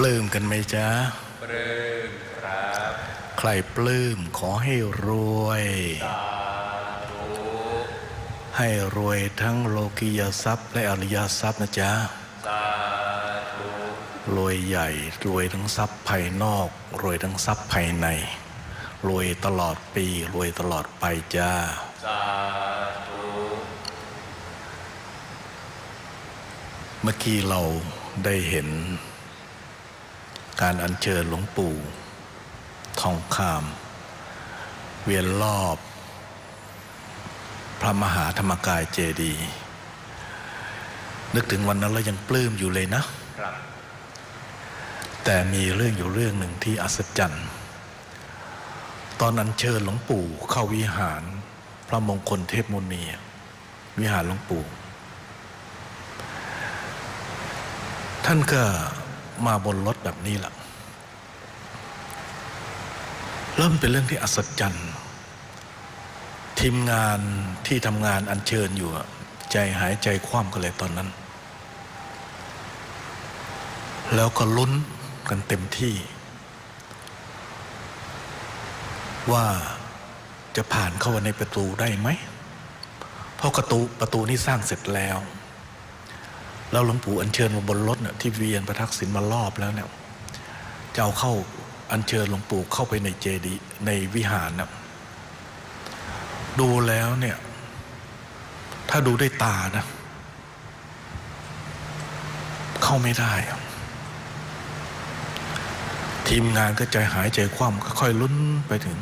ปลื้มกันไหมจ๊ะปลื้มครับ ใครปลื้มขอให้รวย ให้รวยทั้งโลกียทรัพย์และอริยทรัพย์นะจ๊ะสาธุรวยใหญ่ รวยทั้งทรัพย์ภายนอก รวยทั้งทรัพย์ภายใน รวยตลอดปี รวยตลอดไปจ้าสาธุเมื่อกี้เราได้เห็น การอัญเชิญหลวงปู่ ทองคำเวียนรอบ พระมหาธรรมกายเจดีย์นึกถึงวันนั้นแล้วยังปลื้มอยู่เลยนะครับแต่มีเรื่องอยู่เรื่องหนึ่งที่อัศจรรย์ ตอนอัญเชิญหลวงปู่เข้าวิหาร พระมงคลเทพมุนี วิหารหลวงปู่ ท่านก็ มาบนรถแบบนี้แหละเริ่มนเป็นเรื่องที่อัศจรรย์ ทีมงานที่ทำงานอัญเชิญอยู่ใจหายใจคว่ำกันเลยตอนนั้น แล้วก็ลุ้นกันเต็มที่ ว่าจะผ่านเข้าในประตูได้ไหม เพราะประตูประตูนี้สร้างเสร็จแล้ว แล้วหลวงปู่อัญเชิญมาบนรถเนี่ยที่เวียนประทักษิณมารอบแล้วเนี่ยจะเอาเข้าอัญเชิญหลวงปู่เข้าไปในเจดีในวิหารนะดูแล้วเนี่ย ถ้าดูด้วยตานะ เข้าไม่ได้ ทีมงานก็ใจหายใจคว่ำค่อยๆลุ้นไปถึง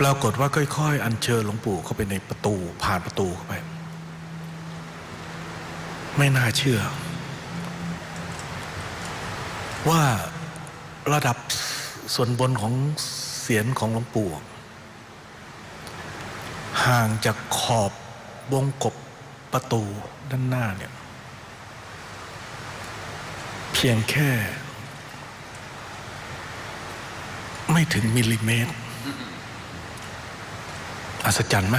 ปรากฏว่าค่อย ๆ อัญเชิญหลวงปู่เข้าไปในประตูผ่านประตูเข้าไป ไม่น่าเชื่อ ว่าระดับส่วนบนของเสียนของหลวงปู่ห่างจากขอบวงกบประตูด้านหน้าเนี่ย เพียงแค่ ไม่ถึงมิลลิเมตร อัศจรรย์ไหม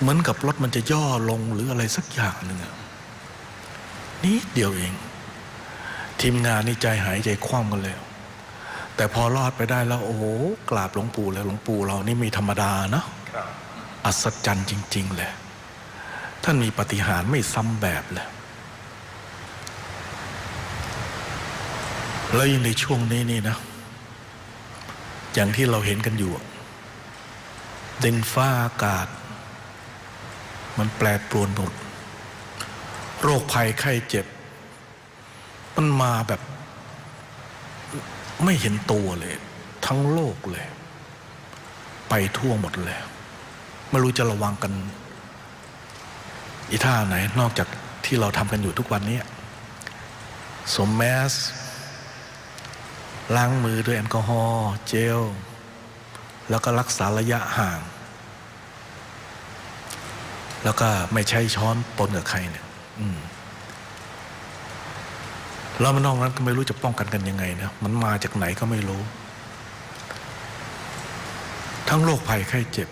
เหมือนกับรถมันจะย่อลงหรืออะไรสักอย่างหนึ่งนิดเดียวเอง ทีมงานนี่ใจหายใจคว่ำกันเลยแต่พอรอดไปได้แล้ว โอ้โหกราบหลวงปู่แล้วหลวงปู่เรานี่มีธรรมดาเนาะอัศจรรย์จริง ๆ เลย ท่านมีปฏิหารไม่ซ้ำแบบเลยแล้วยิ่งในช่วงนี้นี่นะ อย่างที่เราเห็นกันอยู่ดินฟ้าอากาศ มันแปรปรวนหมดโรคภัยไข้เจ็บ มันมาแบบ ไม่เห็นตัวเลย ทั้งโลกเลย ไปทั่วหมดเลยไม่รู้จะระวังกัน อีท่าไหน นอกจากที่เราทำกันอยู่ทุกวันนี้สวมแมสล้างมือด้วยแอลกอฮอล์เจล แล้วก็รักษาระยะห่าง แล้วก็ไม่ใช้ช้อนปนกับใครเนี่ยแล้วมันนอกนั้นก็ไม่รู้จะป้องกันกันยังไงนะมันมาจากไหนก็ไม่รู้ ทั้งโรคภัยไข้เจ็บ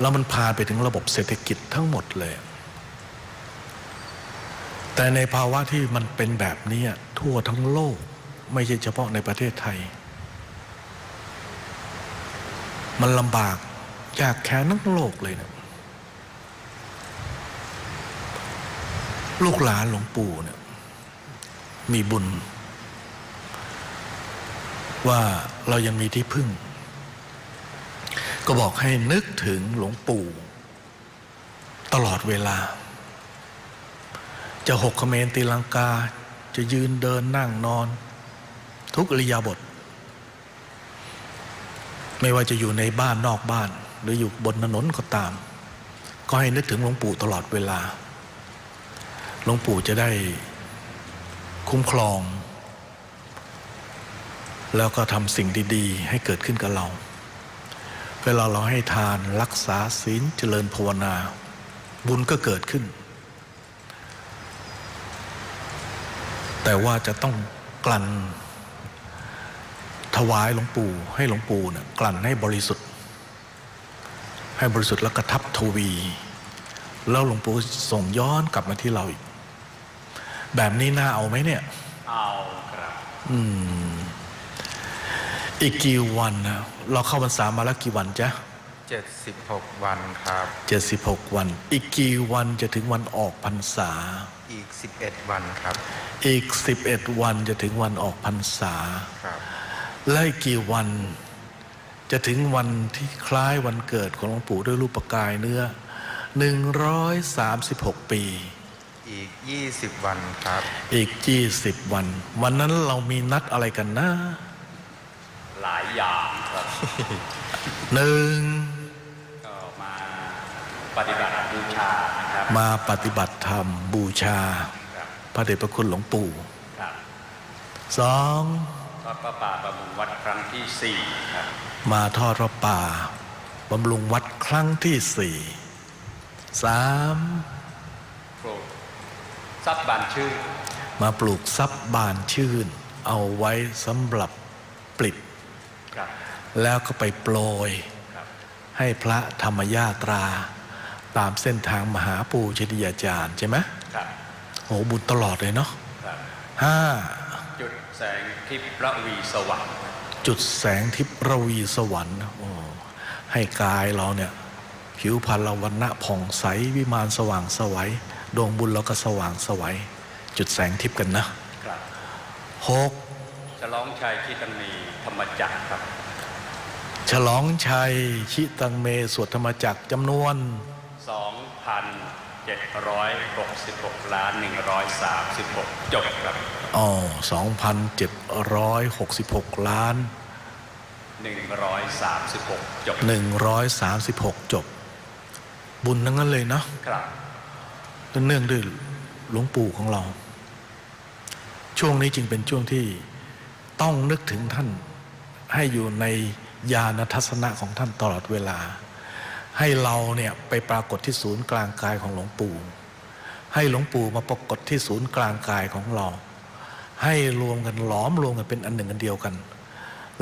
แล้วมันพาไปถึงระบบเศรษฐกิจทั้งหมดเลย แต่ในภาวะที่มันเป็นแบบนี้ทั่วทั้งโลก ไม่ใช่เฉพาะในประเทศไทย มันลำบากยากแค้นทั้งโลกเลยนะ ลูกหลานหลวงปู่เนี่ยมีบุญ ว่าเรายังมีที่พึ่ง ก็บอกให้นึกถึงหลวงปู่ ตลอดเวลา จะหกเขมรตีลังกา จะยืนเดินนั่งนอน ทุกอริยาบท ไม่ว่าจะอยู่ในบ้านนอกบ้าน หรืออยู่บนถนนก็ตาม ก็ให้นึกถึงหลวงปู่ตลอดเวลา หลวงปู่จะได้คุ้มครอง แล้วก็ทำสิ่งดีๆ ให้เกิดขึ้นกับเรา เวลาเราให้ทานรักษาศีลเจริญภาวนา บุญก็เกิดขึ้น แต่ว่าจะต้องกลั่น ถวายหลวงปู่ให้หลวงปู่เนี่ยกลั่นให้บริสุทธิ์ ให้บริสุทธิ์แล้วกระทับทวี แล้วหลวงปู่ส่งย้อนกลับมาที่เราอีก แบบนี้น่าเอาไหมเนี่ย เอาครับ อืม อีกกี่วันนะเราเข้าพรรษามาแล้วกี่วันจ๊ะ76วันครับ เจ็ดสิบหกวัน อีกกี่วันจะถึงวันออกพรรษา อีก11วันครับ อีกสิบเอ็ดวันจะถึงวันออกพรรษาครับและอีกกี่วันจะถึงวันที่คล้ายวันเกิดของหลวงปู่ด้วยรูปกายเนื้อหนึ่งร้อยสามสิบหกปี อีก 20 วันครับ อีกยี่สิบวัน วันนั้นเรามีนัดอะไรกันนะ หลายอย่างครับหนึ่งก็มาปฏิบัติบูชานะครับ มาปฏิบัติธรรมบูชาครับพระเดชพระคุณหลวงปู่ครับสองทอดพระป่าบำรุงวัดครั้งที่สี่ครับมาทอดพระป่าบำรุงวัดครั้งที่สี่สามโปรด ทรัพย์บานชื่อมาปลูกทรัพย์บานชื่น เอาไว้สำหรับปลิดครับแล้วก็ไปโปรยครับให้พระธรรมยาตรา ตามเส้นทางมหาปูชนียาจารย์ใช่ไหมครับโอ้บุญตลอดเลยเนาะครับห้าจุดแสงทิพย์ระวีสว่างจุดแสงทิพย์ระวีสวรรค์โอ้ให้กายเราเนี่ย ผิวพรรณเราวันณะผ่องใสวิมานสว่างสวัย ดวงบุญเราก็สว่างสวัยจุดแสงทิพย์กันนะครับหกฉลองชัยที่ตังมีธรรมจักรครับ ฉลองชัยชิตังเมสวดธรรมจักรจำนวน 2,766ล้าน136 จบครับอ๋อ2,766 ล้าน 136 จบ 136 จบ บุญทั้งนั้นเลยเนาะครับ เนื่องด้วยหลวงปู่ของเรา ช่วงนี้จึงเป็นช่วงที่ต้องนึกถึงท่านให้อยู่ในญาณทัศนะของท่านตลอดเวลา ให้เราเนี่ยไปปรากฏที่ศูนย์กลางกายของหลวงปู่ ให้หลวงปู่มาปรากฏที่ศูนย์กลางกายของเรา ให้รวมกันหลอมรวมกันเป็นอันหนึ่งอันเดียวกัน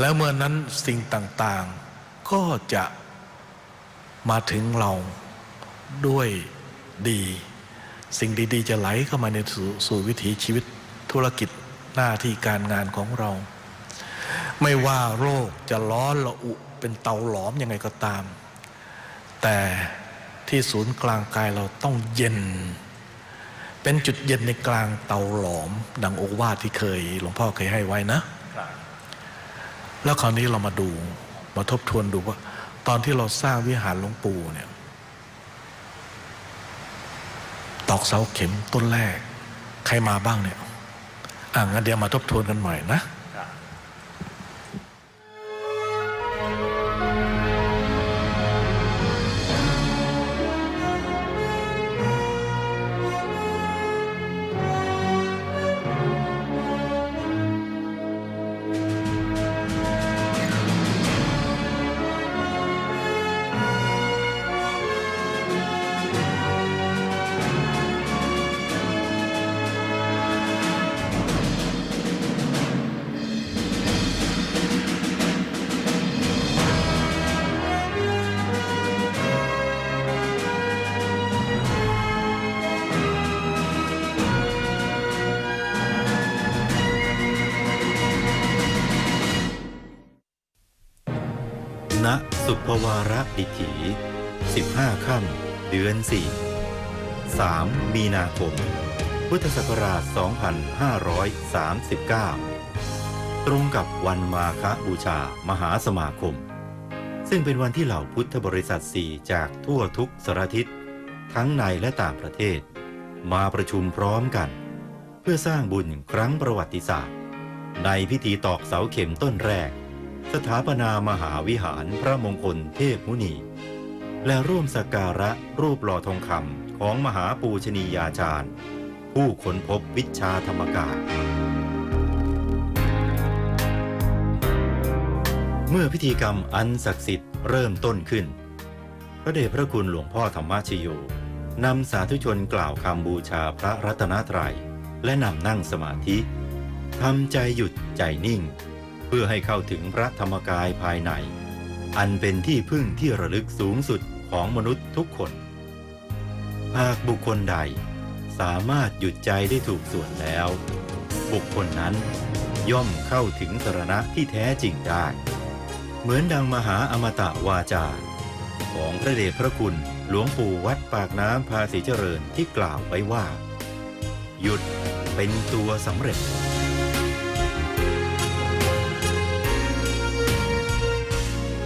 แล้วเมื่อนั้นสิ่งต่างๆก็จะมาถึงเราด้วยดี สิ่งดีๆ จะไหลเข้ามาในสู่สู่วิถีชีวิตธุรกิจหน้าที่การงานของเรา ไม่ว่าโรคจะร้อนระอุเป็นเตาหลอมยังไงก็ตาม แต่ที่ศูนย์กลางกายเราต้องเย็น เป็นจุดเย็นในกลางเตาหลอม ดังโอวาทที่เคย หลวงพ่อเคยให้ไว้นะ แล้วคราวนี้เรามาดูมาทบทวนดูว่า ตอนที่เราสร้างวิหารหลวงปู่เนี่ย ตอกเสาเข็มต้นแรก ใครมาบ้างเนี่ย อะงั้นเดี๋ยวมาทบทวนกันใหม่นะ ณสุภวาระดิถี 15 ค่ำ เดือน 4 3 มีนาคม พุทธศักราช 2539 ตรงกับวันมาคบูชามหาสมาคม ซึ่งเป็นวันที่เหล่าพุทธบริษัทสี่จากทั่วทุกสารทิศ ทั้งในและต่างประเทศ มาประชุมพร้อมกัน เพื่อสร้างบุญครั้งประวัติศาสตร์ ในพิธีตอกเสาเข็มต้นแรก สถาปนามหาวิหารพระมงคลเทพมุนี และร่วมสักการะรูปหล่อทองคำของมหาปูชนียาจารย์ ผู้ค้นพบวิชาธรรมกายเมื่อพิธีกรรมอันศักดิ์สิทธิ์เริ่มต้นขึ้น พระเดชพระคุณหลวงพ่อธรรมชโยนำสาธุชนกล่าวคำบูชาพระรัตนตรัย และนำนั่งสมาธิทำใจหยุดใจนิ่ง พื่อให้เข้าถึงพระธรรมกายภายใน อันเป็นที่พึ่งที่ระลึกสูงสุดของมนุษย์ทุกคน หากบุคคลใดสามารถหยุดใจได้ถูกส่วนแล้ว บุคคลนั้นย่อมเข้าถึงสรณะที่แท้จริงได้ เหมือนดังมหาอมตะวาจา ของพระเดชพระคุณหลวงปู่วัดปากน้ำภาษีเจริญที่กล่าวไว้ว่า หยุดเป็นตัวสำเร็จ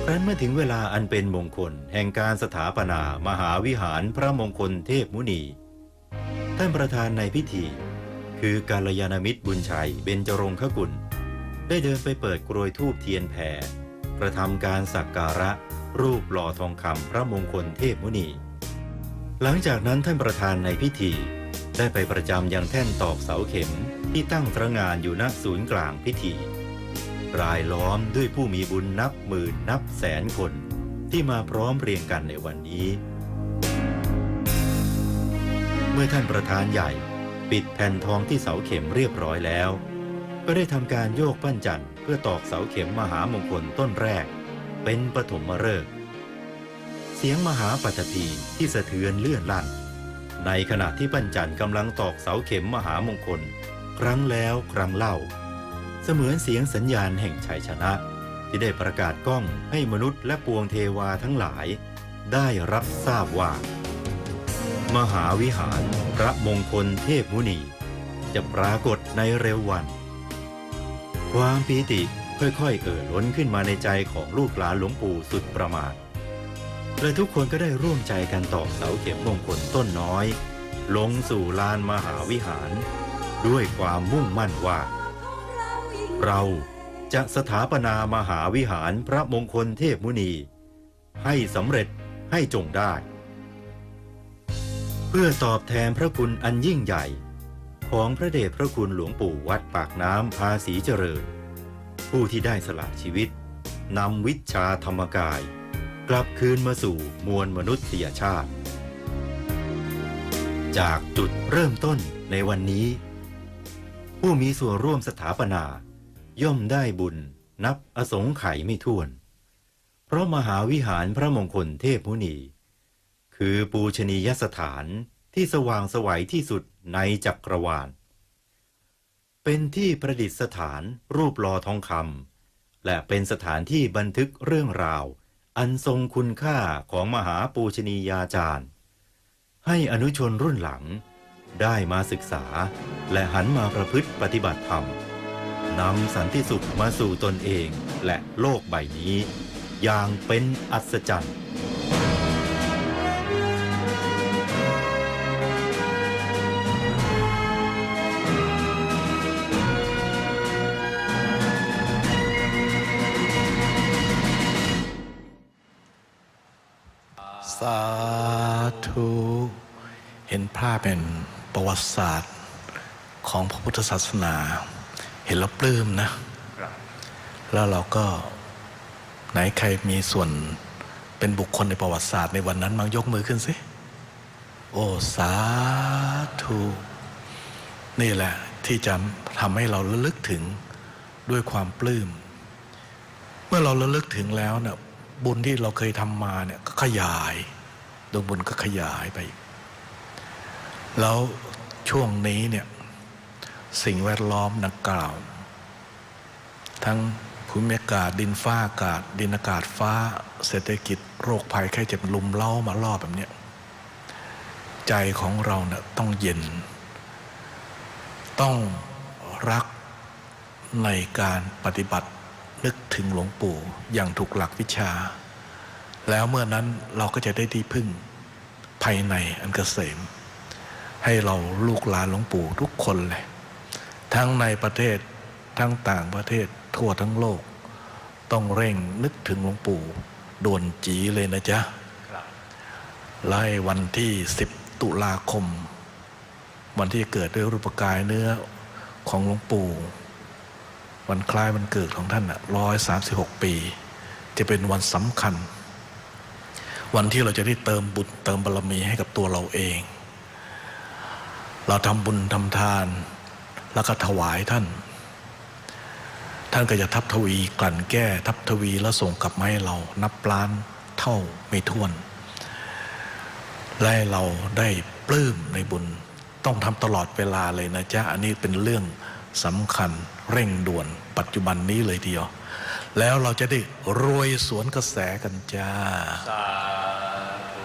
ครั้นเมื่อถึงเวลาอันเป็นมงคล แห่งการสถาปนามหาวิหารพระมงคลเทพมุนี ท่านประธานในพิธี คือกาลยานามิตรบุญชัยเบญจรงคกุล ได้เดินไปเปิดกรวยทูบเทียนแผ่กระทำการสักการะ รูปหล่อทองคำพระมงคลเทพมุนี หลังจากนั้นท่านประธานในพิธี ได้ไปประจำยังแท่นตอกเสาเข็มที่ตั้งตระงานอยู่ณศูนย์กลางพิธี รายล้อมด้วยผู้มีบุญนับหมื่นนับแสนคนที่มาพร้อมเรียงกันในวันนี้ เมื่อท่านประธานใหญ่ ปิดแผ่นทองที่เสาเข็มเรียบร้อยแล้ว ก็ได้ทำการโยกปั้นจันทร์เพื่อตอกเสาเข็มมหามงคลต้นแรก เป็นปฐมฤกษ์เสียงมหาปัตภีที่สะเทือนเลื่อนลั่น ในขณะที่ปั้นจันทร์กำลังตอกเสาเข็มมหามงคล ครั้งแล้วครั้งเล่า เสมือนเสียงสัญญาณแห่งชัยชนะ ที่ได้ประกาศก้องให้มนุษย์และปวงเทวาทั้งหลาย ได้รับทราบว่า มหาวิหารพระมงคลเทพมุนี จะปรากฏในเร็ววัน ความปีติค่อยๆ เอ่อล้นขึ้นมาในใจของลูกหลานหลวงปู่สุดประมาทและทุกคนก็ได้ร่วมใจกันตอกเสาเข็มมงคลต้นน้อย ลงสู่ลานมหาวิหาร ด้วยความมุ่งมั่นว่า เราจะสถาปนามหาวิหารพระมงคลเทพมุนี ให้สำเร็จให้จงได้ เพื่อตอบแทนพระคุณอันยิ่งใหญ่ ของพระเดชพระคุณหลวงปู่วัดปากน้ำภาษีเจริญ ผู้ที่ได้สละชีวิตนำวิชาธรรมกาย กลับคืนมาสู่มวลมนุษยชาติ จากจุดเริ่มต้นในวันนี้ ผู้มีส่วนร่วมสถาปนา ย่อมได้บุญนับอสงไขยไม่ถ้วน เพราะมหาวิหารพระมงคลเทพมุนี คือปูชนียสถานที่สว่างสวัยที่สุดในจักรวาล เป็นที่ประดิษฐานรูปหล่อทองคำและเป็นสถานที่บันทึกเรื่องราว อันทรงคุณค่าของมหาปูชนียาจารย์ ให้อนุชนรุ่นหลังได้มาศึกษาและหันมาประพฤติปฏิบัติธรรม นำสันติสุขมาสู่ตนเองและโลกใบนี้ อย่างเป็นอัศจรรย์สาธุเห็นภาพเป็นประวัติศาสตร์ของพระพุทธศาสนา เห็นแล้วปลื้มนะครับแล้วเราก็ไหนใครมีส่วนเป็นบุคคลในประวัติศาสตร์ในวันนั้นมางยกมือขึ้นสิ โอ้ สาธุ นี่แหละที่จะทำให้เราระลึกถึงด้วยความปลื้ม เมื่อเราระลึกถึงแล้วเนี่ยบุญที่เราเคยทำมาเนี่ยก็ขยายดวงบุญก็ขยายไป แล้วช่วงนี้เนี่ย สิ่งแวดล้อมดังกล่าว ทั้งภูมิอากาศดินฟ้าอากาศ ดินอากาศฟ้า เศรษฐกิจโรคภัยไข้เจ็บลุมเล้ามารอแบบเนี้ยใจของเราเนี่ยต้องเย็น ต้องรักในการปฏิบัตินึกถึงหลวงปู่อย่างถูกหลักวิชา แล้วเมื่อนั้นเราก็จะได้ที่พึ่งภายในอันเกษม ให้เราลูกหลานหลวงปู่ทุกคนเลย ทั้งในประเทศทั้งต่างประเทศทั่วทั้งโลก ต้องเร่งนึกถึงหลวงปู่ด่วนจีเลยนะจ๊ะครับไล่วันที่ 10 ตุลาคม วันที่เกิดด้วยรูปกายเนื้อของหลวงปู่ วันคล้ายวันเกิดของท่านอะร้อยสามสิบหกปี จะเป็นวันสำคัญ วันที่เราจะได้เติมบุญเติมบารมีให้กับตัวเราเอง เราทำบุญทำทาน แล้วก็ถวายท่าน ท่านก็จะทับทวีกลั่นแก้ทับทวีแล้วส่งกลับมาให้เรานับล้านเท่าไม่ถ้วนและให้เราได้ปลื้มในบุญ ต้องทำตลอดเวลาเลยนะจ๊ะ อันนี้เป็นเรื่องสำคัญเร่งด่วน ปัจจุบันนี้เลยเดียว แล้วเราจะได้รวยสวนกระแสกันจ้าสาธุ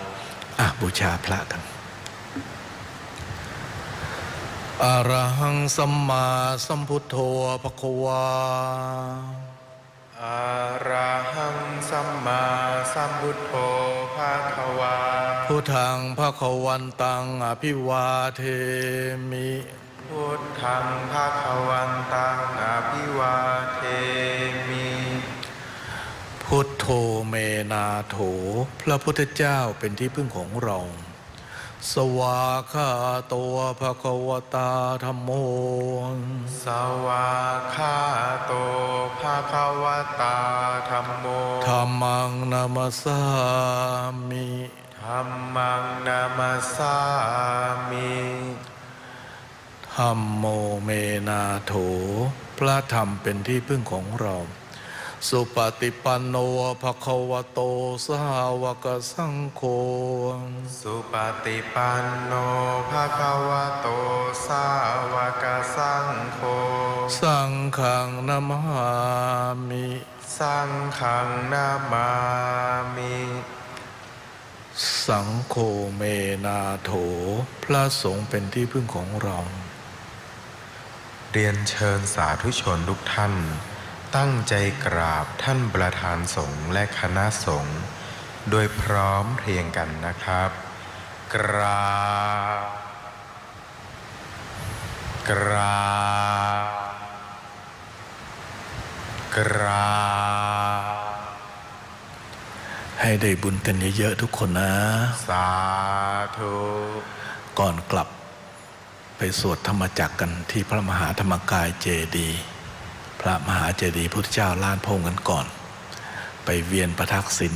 อะบูชาพระกัน อรหังสัมมาสัมพุทโธภควาอรหังสัมมาสัมพุทโธภาควา พุทธังภควันตังอภิวาเทมิ พุทธังภาควันตังอภิวาเทมิ พุทโธเมนาโถ พระพุทธเจ้าเป็นที่พึ่งของเรา สวาคาโตัวภควตาธรรมโม สวาคาโตภาควตาธรรมโมธรรมังนามาสามิธรรมังนามาสามิธรรมโมเมนาโถ พระธรรมเป็นที่พึ่งของเรา สุปฏิปันโนภควโตสาวกสังโฆ สุปฏิปันโนภาควโตสาวกสังโฆ สังฆังนามามิ สังฆังนามามิ สังโฆเมนาโถ พระสงฆ์เป็นที่พึ่งของเรา เรียนเชิญสาธุชนทุกท่าน ตั้งใจกราบท่านประธานสงฆ์และคณะสงฆ์โดยพร้อมเพรียงกันนะครับ กราบกราบกราบให้ได้บุญกันเยอะๆทุกคนนะ สาธุ ก่อนกลับไปสวดธรรมจักรกันที่พระมหาธรรมกายเจดีย์ พระมหาเจดีย์พุทธเจ้าล้านพระองค์กันก่อน ไปเวียนประทักษิณ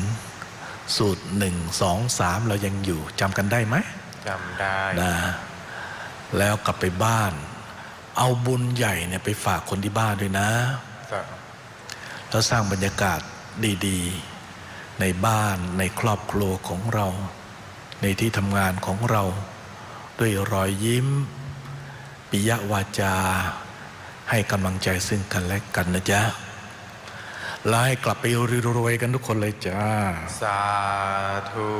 สูตรหนึ่งสองสามเรายังอยู่จำกันได้ไหมจำได้นะแล้วกลับไปบ้าน เอาบุญใหญ่เนี่ยไปฝากคนที่บ้านด้วยนะสาแล้วสร้างบรรยากาศดีๆ ในบ้านในครอบครัวของเรา ในที่ทำงานของเรา ด้วยรอยยิ้ม ปิยวาจา ให้กำลังใจซึ่งกันและกันนะจ๊ะและให้กลับไปรวยๆกันทุกคนเลยจ้า สาธุ